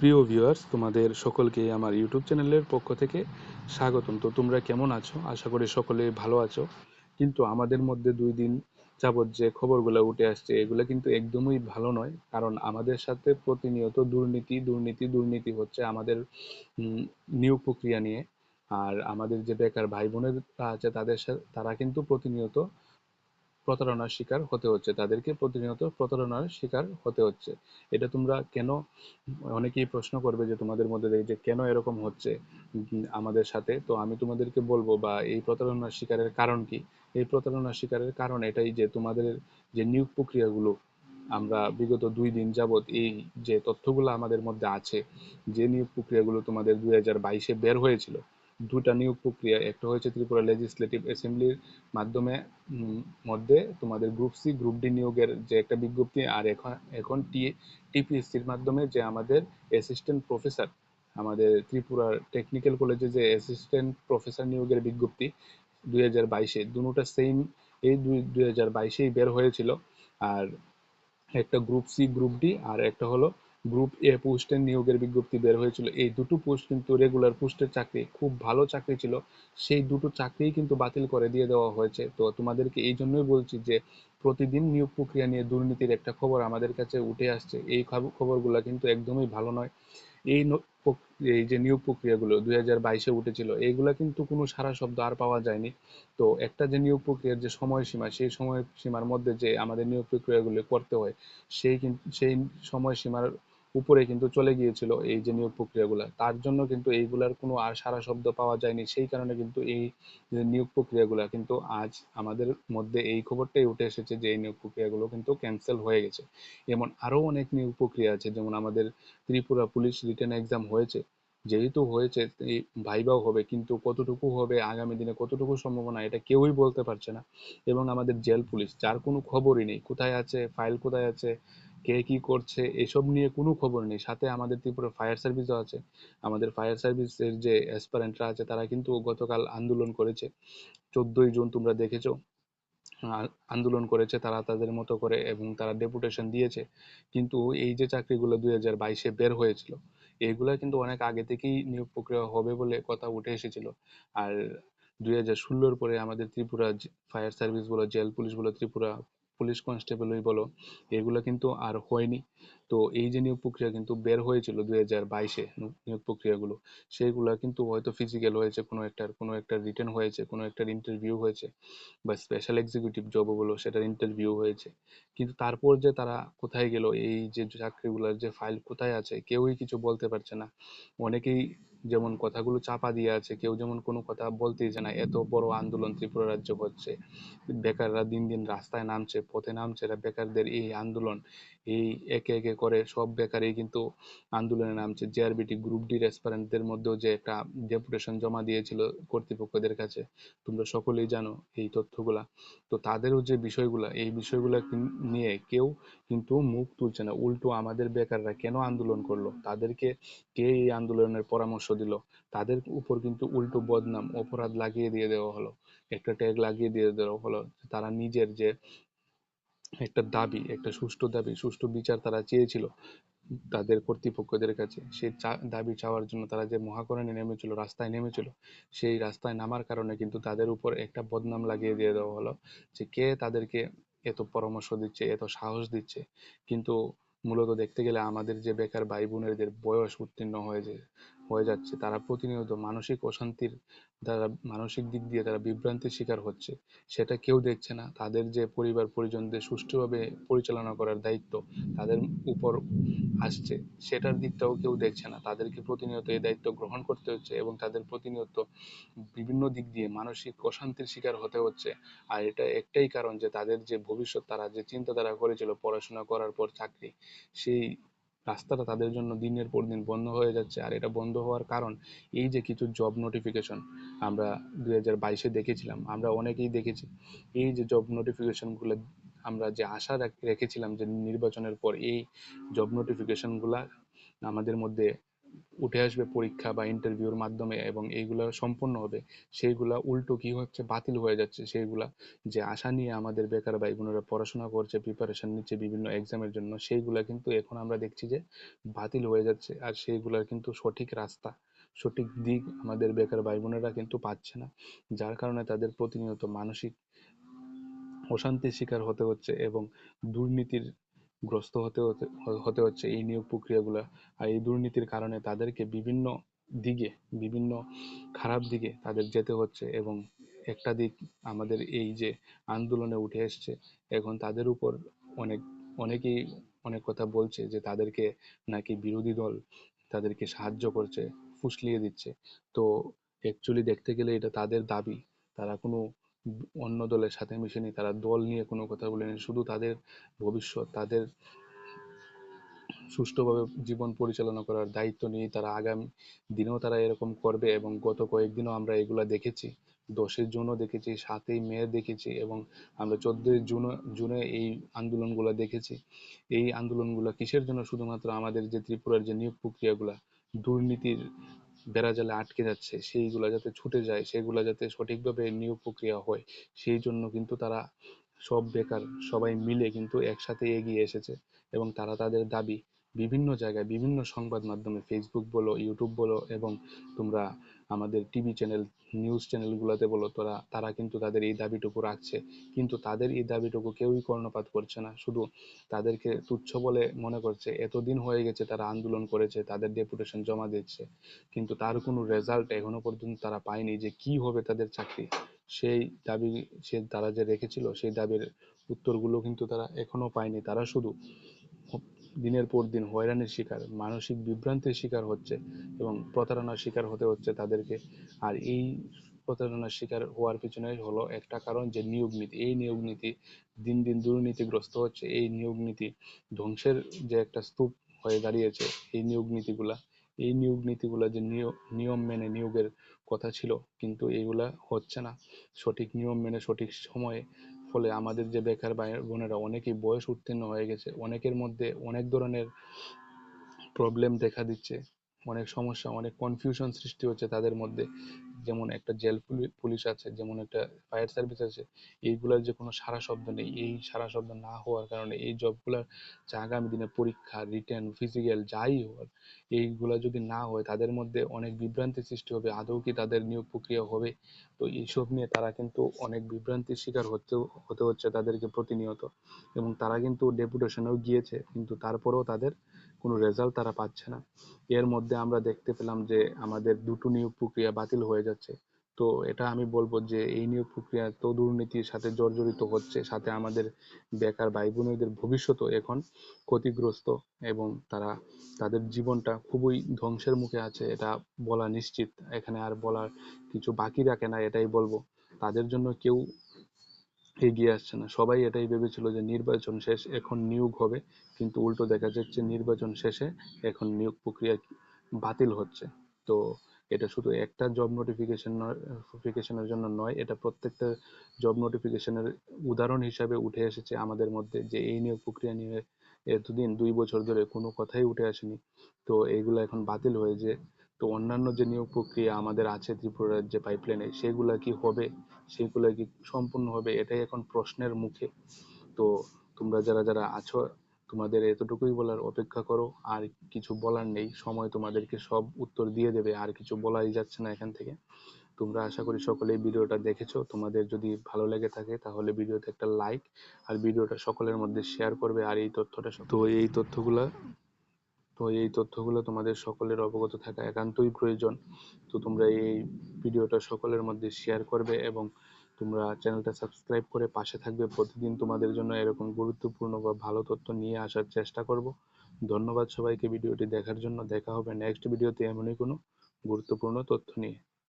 প্রিয় ভিউয়ার্স তোমাদের সকলকে আমার ইউটিউব চ্যানেলের পক্ষ থেকে স্বাগতম। তো তোমরা কেমন আছো? আশা করি সকলে ভালো আছো। কিন্তু আমাদের মধ্যে দুই দিন যাবৎ যে খবরগুলো উঠে আসছে, এগুলো কিন্তু একদমই ভালো নয়। কারণ আমাদের সাথে প্রতিনিয়ত দুর্নীতি দুর্নীতি দুর্নীতি হচ্ছে আমাদের নিয়োগ প্রক্রিয়া নিয়ে। আর আমাদের যে বেকার ভাই বোনেরা আছে, তাদের সাথে তারা কিন্তু প্রতিনিয়ত প্রতারণার শিকার হতে হচ্ছে। তাদেরকে প্রতিনিয়ত প্রতারণার শিকার হতে হচ্ছে। এটা তোমরা কেন অনেকেই প্রশ্ন করবে যে তোমাদের মধ্যে যে কেন এরকম হচ্ছে আমাদের সাথে? তো আমি তোমাদেরকে বলব, বা এই প্রতারণার শিকারের কারণ কি? এই প্রতারণার শিকারের কারণ এটাই যে তোমাদের যে নিয়োগ প্রক্রিয়াগুলো, আমরা বিগত দুই দিন যাবৎ এই যে তথ্যগুলো আমাদের মধ্যে আছে, যে নিয়োগ প্রক্রিয়াগুলো তোমাদের দুই হাজার বাইশে বের হয়েছিল দুটা নিয়োগ প্রক্রিয়া, একটা হয়েছে ত্রিপুরা লেজিসলেটিভ অ্যাসেম্বলির মাধ্যমে মধ্যে তোমাদের গ্রুপ সি গ্রুপ ডি নিয়োগের যে একটা বিজ্ঞপ্তি, আর এখন এখন টি টিপিএসসির মাধ্যমে যে আমাদের অ্যাসিস্ট্যান্ট প্রফেসর আমাদের ত্রিপুরার টেকনিক্যাল কলেজে যে অ্যাসিস্ট্যান্ট প্রফেসর নিয়োগের বিজ্ঞপ্তি দুই হাজার বাইশে, দুটা সেম এই দুই দুই হাজার বাইশেই বের হয়েছিল। আর একটা গ্রুপ সি গ্রুপ ডি আর একটা হলো গ্রুপ এ পোস্টের নিয়োগের বিজ্ঞপ্তি বের হয়েছিল। এই দুটো পোস্ট কিন্তু রেগুলার পোস্টের চাকরি, খুব ভালো চাকরি ছিল। সেই দুটো চাকরিই কিন্তু বাতিল করে দিয়ে দেওয়া হয়েছে। তো তোমাদেরকে এই জন্যই বলছি যে, প্রতিদিন নিয়োগ প্রক্রিয়া নিয়ে দুর্নীতির একটা খবর আমাদের কাছে উঠে আসছে। এই খবরগুলো কিন্তু একদমই ভালো নয়। এই এই যে নিয়োগ প্রক্রিয়াগুলো দুই হাজার বাইশে উঠেছিল, এইগুলা কিন্তু কোনো সারা শব্দ আর পাওয়া যায়নি। তো একটা যে নিয়োগ প্রক্রিয়ার যে সময়সীমা, সেই সময়সীমার মধ্যে যে আমাদের নিয়োগ প্রক্রিয়াগুলো করতে হয়, সেই সেই সময়সীমার উপরে কিন্তু চলে গিয়েছিল এই যে নিয়োগ প্রক্রিয়াগুলো। তার জন্য কিন্তু এইগুলার কোনো আর সারা শব্দ পাওয়া যায়নি। সেই কারণে কিন্তু এই নিয়োগ প্রক্রিয়াগুলো কিন্তু আজ আমাদের মধ্যে এই খবরটাই উঠে এসেছে যে এই নিয়োগ প্রক্রিয়াগুলো কিন্তু ক্যান্সেল হয়ে গেছে। এমন আরও অনেক নিয়োগ প্রক্রিয়া আছে, যেমন আমাদের ত্রিপুরা পুলিশ রিটার্ন এক্সাম হয়েছে। যেহেতু হয়েছে ভাইবাও হবে, কিন্তু কতটুকু হবে, আগামী দিনে কতটুকু সম্ভাবনা, এটা কেউই বলতে পারছে না। এবং আমাদের জেল পুলিশ, যার কোনো খবরই নেই, কোথায় আছে ফাইল কোথায় আছে কে কি করছে, এসব নিয়ে কোনো খবর নেই। সাথে আমাদের ত্রিপুরা ফায়ার সার্ভিসও আছে। আমাদের ফায়ার সার্ভিসের যে অ্যাসপারেন্টরা আছে, তারা কিন্তু গতকাল আন্দোলন করেছে। চোদ্দই জুন তোমরা দেখেছ আন্দোলন করেছে তারা তাদের মতো করে এবং তারা ডেপুটেশন দিয়েছে। কিন্তু এই যে চাকরিগুলো দুই হাজার বাইশে বের হয়েছিল, এগুলা কিন্তু অনেক আগে থেকেই নিয়োগ প্রক্রিয়া হবে বলে কথা উঠে এসেছিল। আর দুই হাজার ষোলোর পরে আমাদের ত্রিপুরা ফায়ার সার্ভিস বলো জেল পুলিশ বলো, ত্রিপুরা পুলিশ কনস্টেবলই বলো, এগুলো কিন্তু আর হয়নি। তো এই যে নিয়োগ প্রক্রিয়া কিন্তু বের হয়েছিল দুই হাজার বাইশে নিয়োগ প্রক্রিয়াগুলো, সেইগুলো কিন্তু হয়তো ফিজিক্যাল হয়েছে, কোনো একটার কোনো একটা রিটার্ন হয়েছে, কোনো একটার ইন্টারভিউ হয়েছে, বা স্পেশাল এক্সিকিউটিভ জব বলো, সেটার ইন্টারভিউ হয়েছে। কিন্তু তারপর যে তারা কোথায় গেল, এই যে চাকরিগুলোর যে ফাইল কোথায় আছে, কেউই কিছু বলতে পারছে না। অনেকেই যেমন কথাগুলো চাপা দিয়ে আছে, কেউ যেমন কোনো কথা বলতেই না, এত বড় আন্দোলন ত্রিপুরা রাজ্য হচ্ছে। বেকাররা দিন দিন রাস্তায় নামছে, পথে নামছে বেকারদের এই আন্দোলন এই একে একে করে সব বেকারই কিন্তু আন্দোলনে নামছে। জেআরবিটি গ্রুপ ডি রেসপারেন্টদের মধ্যেও যে একটা ডেপুটেশন জমা দিয়েছিল কর্তৃপক্ষদের কাছে, তোমরা সকলেই জানো এই তথ্যগুলা। তো তাদেরও যে বিষয়গুলা, এই বিষয়গুলা নিয়ে কেউ কিন্তু মুখ তুলছে না। উল্টো আমাদের বেকাররা কেন আন্দোলন করল? তাদেরকে কে এই আন্দোলনের পরামর্শ দিল? তাদের উপর কিন্তু উল্টো বদনাম, অপরাধ লাগিয়ে দিয়ে দেওয়া হলো। একটা ট্যাগ লাগিয়ে দিয়ে দেওয়া হলো তারা নিজের যে একটা দাবি, একটা সুষ্ঠু দাবি, সুষ্ঠু বিচার তারা চেয়েছিল তাদের কর্তৃপক্ষদের কাছে। সেই দাবি চাওয়ার জন্য তারা যে মহাকরণে নেমেছিল, রাস্তায় নেমেছিল, সেই রাস্তায় নামার কারণে কিন্তু তাদের উপর একটা বদনাম লাগিয়ে দিয়ে দেওয়া হলো যে কে তাদেরকে এত পরামর্শ দিচ্ছে, এত সাহস দিচ্ছে। কিন্তু মূলত দেখতে গেলে আমাদের যে বেকার ভাই বোনেদের বয়স উত্তীর্ণ হয়েছে হয়ে যাচ্ছে, তারা প্রতিনিয়ত মানসিক অশান্তির দ্বারা, মানসিক দিক দিয়ে তারা বিভ্রান্তির শিকার হচ্ছে। সেটা কেউ দেখছে না। তাদের যে পরিবার, পরিজনদের সুষ্ঠুভাবে পরিচালনা করার দায়িত্ব তাদের উপর আসছে। সেটার দিকটাও কেউ দেখছে না। তাদেরকে প্রতিনিয়ত এই দায়িত্ব গ্রহণ করতে হচ্ছে এবং তাদের প্রতিনিয়ত বিভিন্ন দিক দিয়ে মানসিক অশান্তির শিকার হতে হচ্ছে। আর এটা একটাই কারণ যে তাদের যে ভবিষ্যৎ, তারা যে চিন্তাধারা করেছিল পড়াশোনা করার পর চাকরি, সেই রাস্তাটা তাদের জন্য দিনের পর দিন বন্ধ হয়ে যাচ্ছে আর এটা বন্ধ হওয়ার কারণ এই যে কিছু জব নোটিফিকেশন আমরা দুই হাজার বাইশে দেখেছিলাম, আমরা অনেকেই দেখেছি। এই যে জব নোটিফিকেশনগুলো আমরা যে আশা রেখেছিলাম যে নির্বাচনের পর এই জব নোটিফিকেশনগুলা আমাদের মধ্যে উঠে আসবে পরীক্ষা বা ইন্টারভিউর মাধ্যমে এবং এইগুলা সম্পূর্ণ হবে। সেইগুলা উল্টো কি হচ্ছে? বাতিল হয়ে যাচ্ছে সেইগুলা। যে আশা নিয়ে আমাদের বেকার ভাই বোনেরা পড়াশোনা করছে প্রিপারেশন নিচ্ছে বিভিন্ন এক্সামের জন্য, সেইগুলা কিন্তু এখন আমরা দেখছি যে বাতিল হয়ে যাচ্ছে। আর সেইগুলার কিন্তু সঠিক রাস্তা, সঠিক দিক আমাদের বেকার ভাই বোনেরা কিন্তু পাচ্ছে না। যার কারণে তাদের প্রতিনিয়ত মানসিক অশান্তির শিকার হতে হচ্ছে এবং দুর্নীতির গ্রস্ত হতে হতে হচ্ছে এই নিয়োগ প্রক্রিয়াগুলো আর এই দুর্নীতির কারণে তাদেরকে বিভিন্ন দিকে, বিভিন্ন খারাপ দিকে তাদের যেতে হচ্ছে এবং একটা দিক আমাদের এই যে আন্দোলনে উঠে এসছে, এখন তাদের উপর অনেক, অনেকেই অনেক কথা বলছে যে তাদেরকে নাকি বিরোধী দল তাদেরকে সাহায্য করছে, ফুসলিয়ে দিচ্ছে। তো অ্যাকচুয়ালি দেখতে গেলে এটা তাদের দাবি। তারা কোনো অন্য দলের সাথে মিশেনি, তারা দল নিয়ে কোনো কথা বলেনি, শুধু তাদের ভবিষ্যৎ, তাদের সুষ্ঠুভাবে জীবন পরিচালনা করার দায়িত্ব নিয়ে তারা আগামী দিনেও তারা এরকম করবে এবং গত কয়েকদিনও আমরা এগুলা দেখেছি। দশই জুনও দেখেছি, সাতই মে দেখেছি এবং আমরা চোদ্দই জুন, জুনে এই আন্দোলনগুলো দেখেছি। এই আন্দোলনগুলো কিসের জন্য? শুধুমাত্র আমাদের যে ত্রিপুরার যে নিয়োগ প্রক্রিয়াগুলা, দুর্নীতির বেড়াজালে আটকে যাচ্ছে, সেইগুলা যাতে ছুটে যায়, সেগুলা যাতে সঠিকভাবে নিয়োগ প্রক্রিয়া হয়, সেই জন্য কিন্তু তারা সব বেকার সবাই মিলে কিন্তু একসাথে এগিয়ে এসেছে এবং তারা তাদের দাবি বিভিন্ন জায়গায় বিভিন্ন সংবাদ মাধ্যমে ফেসবুক বলো ইউটিউব বলো এবং তোমরা আমাদের টিভি চ্যানেল নিউজ চ্যানেলগুলোতে বলো তোরা, তারা কিন্তু তাদের এই দাবিটুকু রাখছে। কিন্তু তাদের এই দাবিটুকু কেউই কর্ণপাত করছে না। শুধু তাদেরকে তুচ্ছ বলে মনে করছে, এতদিন হয়ে গেছে তারা আন্দোলন করেছে, তাদের ডেপুটেশন জমা দিচ্ছে। কিন্তু তার কোনো রেজাল্ট এখনও পর্যন্ত তারা পায়নি যে কি হবে তাদের চাকরি। সেই দাবি সে তারা যে রেখেছিল, সেই দাবির উত্তরগুলো কিন্তু তারা এখনও পায়নি। তারা শুধু দিনের পর দিন হয়রানির শিকার, মানসিক বিভ্রান্তির শিকার হচ্ছে এবং প্রতারণার শিকার হতে হচ্ছে তাদেরকে। আর এই প্রতারণার শিকার হওয়ার পিছনে হলো একটা কারণ যে নিয়োগ নীতি, এই নিয়োগ নীতি দিন দিন দুর্নীতিগ্রস্ত হচ্ছে। এই নিয়োগ নীতি ধ্বংসের যে একটা স্তূপ হয়ে দাঁড়িয়েছে, এই নিয়োগ নীতিগুলা, এই নিয়োগ নীতিগুলা যে নিয়ম মেনে নিয়োগের কথা ছিল, কিন্তু এগুলা হচ্ছে না। সঠিক নিয়ম মেনে সঠিক সময়ে ফলে আমাদের যে বেকার ভাই বোনেরা অনেকেই বয়স উত্তীর্ণ হয়ে গেছে। অনেকের মধ্যে অনেক ধরনের প্রবলেম দেখা দিচ্ছে। অনেক সমস্যা, অনেক কনফিউশন সৃষ্টি হচ্ছে তাদের মধ্যে। যেমন একটা জেল পুলিশ আছে, যেমন একটা ফায়ার সার্ভিস আছে, এইগুলোর যে কোনো সারা শব্দ নেই। এই সারা শব্দ না হওয়ার কারণে এই জবগুলোর যে আগামী দিনে পরীক্ষা, রিটেন, ফিজিক্যাল, যাই হোক, এইগুলো যদি না হয়, তাদের মধ্যে অনেক বিভ্রান্তির সৃষ্টি হবে, আদৌ কি তাদের নিয়োগ প্রক্রিয়া হবে? তো এইসব নিয়ে তারা কিন্তু অনেক বিভ্রান্তির শিকার হতে হতে হচ্ছে তাদেরকে প্রতিনিয়ত। এবং তারা কিন্তু ডেপুটেশনেও গিয়েছে, কিন্তু তারপরেও তাদের কোনো রেজাল্ট তারা পাচ্ছে না। এর মধ্যে আমরা দেখতে পেলাম যে আমাদের দুটো নিয়োগ প্রক্রিয়া বাতিল হয়ে যাচ্ছে। তো এটা আমি বলব যে এই নিয়োগ প্রক্রিয়া তো দুর্নীতির সাথে জর্জরিত হচ্ছে, সাথে আমাদের বেকার ভাই বোনেদের ভবিষ্যৎও এখন ক্ষতিগ্রস্ত এবং তারা তাদের জীবনটা খুবই ধ্বংসের মুখে আছে, এটা বলা নিশ্চিত। এখানে আর বলার কিছু বাকি রাখে না, এটাই বলব। তাদের জন্য কেউ এগিয়ে আসছে না। সবাই এটাই ভেবেছিল যে নির্বাচন শেষ, এখন নিয়োগ হবে। কিন্তু উল্টো দেখা যাচ্ছে নির্বাচন শেষে এখন নিয়োগ প্রক্রিয়া বাতিল হচ্ছে। তো এটা শুধু একটা জব নোটিফিকেশন নোটিফিকেশনের জন্য নয়, এটা প্রত্যেকটা জব নোটিফিকেশনের উদাহরণ হিসাবে উঠে এসেছে আমাদের মধ্যে যে এই নিয়োগ প্রক্রিয়া নিয়ে এতদিন দুই বছর ধরে কোনো কথাই উঠে আসেনি। তো এইগুলো এখন বাতিল হয়ে যে তো অন্যান্য যে নিয়োগ প্রক্রিয়া আমাদের আছে ত্রিপুরার যে পাইপলাইনে সেগুলা কি হবে? সেগুলো কি সম্পূর্ণ হবে? এটাই এখন প্রশ্নের মুখে। তো তোমরা যারা যারা আছো, তোমাদের এতটুকুই বলার অপেক্ষা করো। আর কিছু বলার নেই। সময় তোমাদেরকে সব উত্তর দিয়ে দেবে। আর কিছু বলাই যাচ্ছে না এখান থেকে। তোমরা আশা করি সকলেই ভিডিওটা দেখেছ। তোমাদের যদি ভালো লেগে থাকে, তাহলে ভিডিওতে একটা লাইক আর ভিডিওটা সকলের মধ্যে শেয়ার করবে। আর এই তথ্যটা তো এই তথ্যগুলা তো এই তথ্যগুলো তোমাদের সকলের অবগত থাকা একান্তই প্রয়োজন। তো তোমরা এই ভিডিওটা সকলের মধ্যে শেয়ার করবে এবং তোমরা চ্যানেলটা সাবস্ক্রাইব করে পাশে থাকবে। প্রতিদিন তোমাদের জন্য এরকম গুরুত্বপূর্ণ বা ভালো তথ্য নিয়ে আসার চেষ্টা করব। ধন্যবাদ সবাইকে ভিডিওটি দেখার জন্য। দেখা হবে নেক্সট ভিডিওতে এমনই কোনো গুরুত্বপূর্ণ তথ্য নিয়ে।